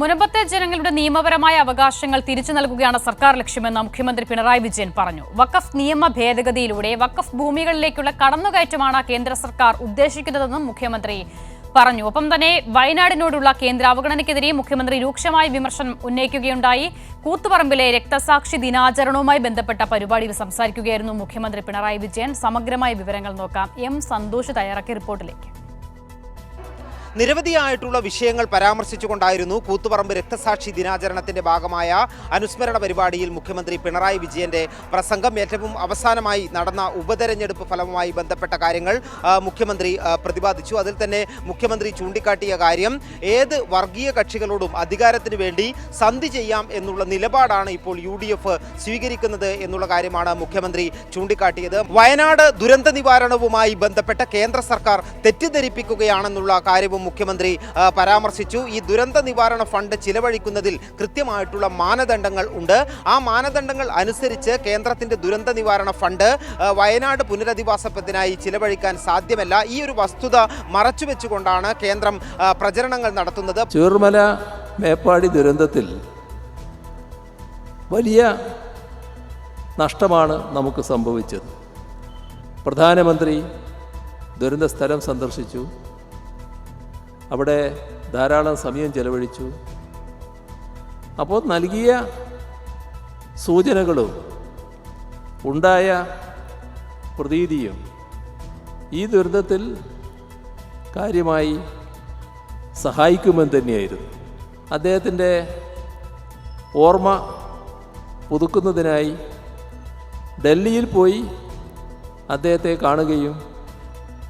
മുനമ്പത്തെ ജനങ്ങളുടെ നിയമപരമായ അവകാശങ്ങൾ തിരിച്ചു നൽകുകയാണ് സർക്കാർ ലക്ഷ്യമെന്ന് മുഖ്യമന്ത്രി പിണറായി വിജയൻ പറഞ്ഞു. വഖഫ് നിയമ ഭേദഗതിയിലൂടെ വഖഫ് ഭൂമികളിലേക്കുള്ള കടന്നുകയറ്റമാണ് കേന്ദ്ര സർക്കാർ ഉദ്ദേശിക്കുന്നതെന്നും മുഖ്യമന്ത്രി പറഞ്ഞു. ഒപ്പം തന്നെ വയനാടിനോടുള്ള കേന്ദ്ര അവഗണനയ്ക്കെതിരെ മുഖ്യമന്ത്രി രൂക്ഷമായ വിമർശനം ഉന്നയിക്കുകയുണ്ടായി. കൂത്തുപറമ്പിലെ രക്തസാക്ഷി ദിനാചരണവുമായി ബന്ധപ്പെട്ട പരിപാടിയിൽ സംസാരിക്കുകയായിരുന്നു മുഖ്യമന്ത്രി പിണറായി വിജയൻ. സമഗ്രമായ വിവരങ്ങൾ നോക്കാം. എം സന്തോഷ് തയ്യാറാക്കിയ റിപ്പോർട്ടിലേക്ക്. നിരവധിയായിട്ടുള്ള വിഷയങ്ങൾ പരാമർശിച്ചുകൊണ്ടായിരുന്നു കൂത്തുപറമ്പ് രക്തസാക്ഷി ദിനാചരണത്തിന്റെ ഭാഗമായ അനുസ്മരണ പരിപാടിയിൽ മുഖ്യമന്ത്രി പിണറായി വിജയന്റെ പ്രസംഗം ഏറ്റവും അവസാനമായി നടന്ന ഉപതെരഞ്ഞെടുപ്പ് ഫലവുമായി ബന്ധപ്പെട്ട കാര്യങ്ങൾ മുഖ്യമന്ത്രി പ്രതിപാദിച്ചു. അതിൽ തന്നെ മുഖ്യമന്ത്രി ചൂണ്ടിക്കാട്ടിയ കാര്യം ഏത് വർഗീയ കക്ഷികളോടും അധികാരത്തിന് വേണ്ടി സന്ധി ചെയ്യാം എന്നുള്ള നിലപാടാണ് ഇപ്പോൾ യു ഡി എഫ് സ്വീകരിക്കുന്നത് എന്നുള്ള കാര്യമാണ് മുഖ്യമന്ത്രി ചൂണ്ടിക്കാട്ടിയത്. വയനാട് ദുരന്ത നിവാരണവുമായി ബന്ധപ്പെട്ട കേന്ദ്ര സർക്കാർ തെറ്റിദ്ധരിപ്പിക്കുകയാണെന്നുള്ള കാര്യവും മുഖ്യമന്ത്രി പരാമർശിച്ചു. ഈ ദുരന്ത നിവാരണ ഫണ്ട് ചിലവഴിക്കുന്നതിൽ കൃത്യമായിട്ടുള്ള മാനദണ്ഡങ്ങൾ ഉണ്ട്. ആ മാനദണ്ഡങ്ങൾ അനുസരിച്ച് കേന്ദ്രത്തിന്റെ ദുരന്ത നിവാരണ ഫണ്ട് വയനാട് പുനരധിവാസത്തിനായി ചിലവഴിക്കാൻ സാധ്യമല്ല. ഈ ഒരു വസ്തുത മറച്ചുവെച്ചുകൊണ്ടാണ് കേന്ദ്രം പ്രചരണങ്ങൾ നടത്തുന്നത്. ചൂർമല മേപ്പാടി ദുരന്തത്തിൽ വലിയ നഷ്ടമാണ് നമുക്ക് സംഭവിച്ചത്. പ്രധാനമന്ത്രി ദുരന്ത സ്ഥലം സന്ദർശിച്ചു. അവിടെ ധാരാളം സമയം ചെലവഴിച്ചു. അപ്പോൾ നൽകിയ സൂചനകളും ഉണ്ടായ പ്രതീതിയും ഈ ദുരന്തത്തിൽ കാര്യമായി സഹായിക്കുമെന്ന് തന്നെയായിരുന്നു. അദ്ദേഹത്തിന്റെ ഓർമ്മ പുതുക്കുന്നതിനായി ഡൽഹിയിൽ പോയി അദ്ദേഹത്തെ കാണുകയും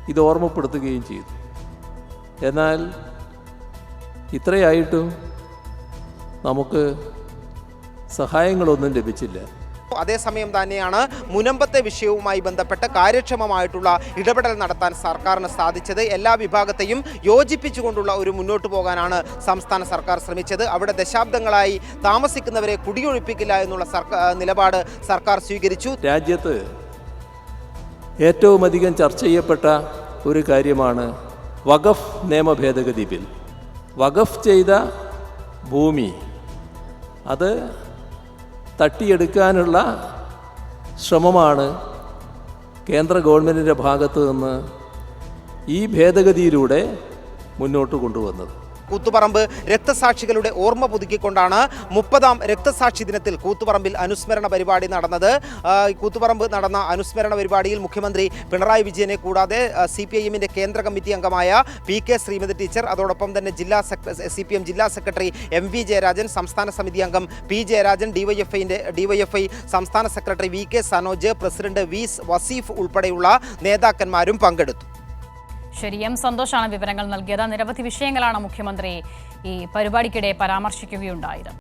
ഇത് ഓർമ്മപ്പെടുത്തുകയും ചെയ്തു. എന്നാൽ ഇത്രയായിട്ടും നമുക്ക് സഹായങ്ങളൊന്നും ലഭിച്ചില്ല. അതേസമയം തന്നെയാണ് മുനമ്പത്തെ വിഷയവുമായി ബന്ധപ്പെട്ട് കാര്യക്ഷമമായിട്ടുള്ള ഇടപെടൽ നടത്താൻ സർക്കാരിന് സാധിച്ചത്. എല്ലാ വിഭാഗത്തെയും യോജിപ്പിച്ചുകൊണ്ടുള്ള ഒരു മുന്നോട്ട് പോകാനാണ് സംസ്ഥാന സർക്കാർ ശ്രമിച്ചത്. അവിടെ ദശാബ്ദങ്ങളായി താമസിക്കുന്നവരെ കുടിയൊഴിപ്പിക്കില്ല എന്നുള്ള സർക്കാർ നിലപാട് സർക്കാർ സ്വീകരിച്ചു. രാജ്യത്ത് ഏറ്റവും അധികം ചർച്ച ചെയ്യപ്പെട്ട ഒരു കാര്യമാണ് വഖഫ് നിയമ ഭേദഗതി ബിൽ. വഖഫ് ചെയ്ത ഭൂമി അത് തട്ടിയെടുക്കാനുള്ള ശ്രമമാണ് കേന്ദ്ര ഗവൺമെന്റിന്റെ ഭാഗത്തു നിന്ന് ഈ ഭേദഗതിയിലൂടെ മുന്നോട്ട് കൊണ്ടുവന്നത്. കൂത്തുപറമ്പ് രക്തസാക്ഷികളുടെ ഓർമ്മ പുതുക്കിക്കൊണ്ടാണ് മുപ്പതാം രക്തസാക്ഷി ദിനത്തിൽ കൂത്തുപറമ്പിൽ അനുസ്മരണ പരിപാടി നടന്നത്. കൂത്തുപറമ്പ് നടന്ന അനുസ്മരണ പരിപാടിയിൽ മുഖ്യമന്ത്രി പിണറായി വിജയനെ കൂടാതെ സി പി ഐ എമ്മിന്റെ കേന്ദ്ര കമ്മിറ്റി അംഗമായ പി കെ ശ്രീമതി ടീച്ചർ അതോടൊപ്പം തന്നെ ജില്ലാ സി പി എം ജില്ലാ സെക്രട്ടറി എം വി ജയരാജൻ സംസ്ഥാന സമിതി അംഗം പി ജയരാജൻ ഡിവൈഎഫ്ഐന്റെ ഡിവൈഎഫ്ഐ സംസ്ഥാന secretary V K Sanoj president V Vaseef ഉൾപ്പെടെയുള്ള നേതാക്കന്മാരും പങ്കെടുത്തു. ശരി എം സന്തോഷാണ് വിവരങ്ങൾ നൽകിയത്. നിരവധി വിഷയങ്ങളാണ് മുഖ്യമന്ത്രി ഈ പരിപാടിക്കിടെ പരാമർശിക്കുകയുണ്ടായത്.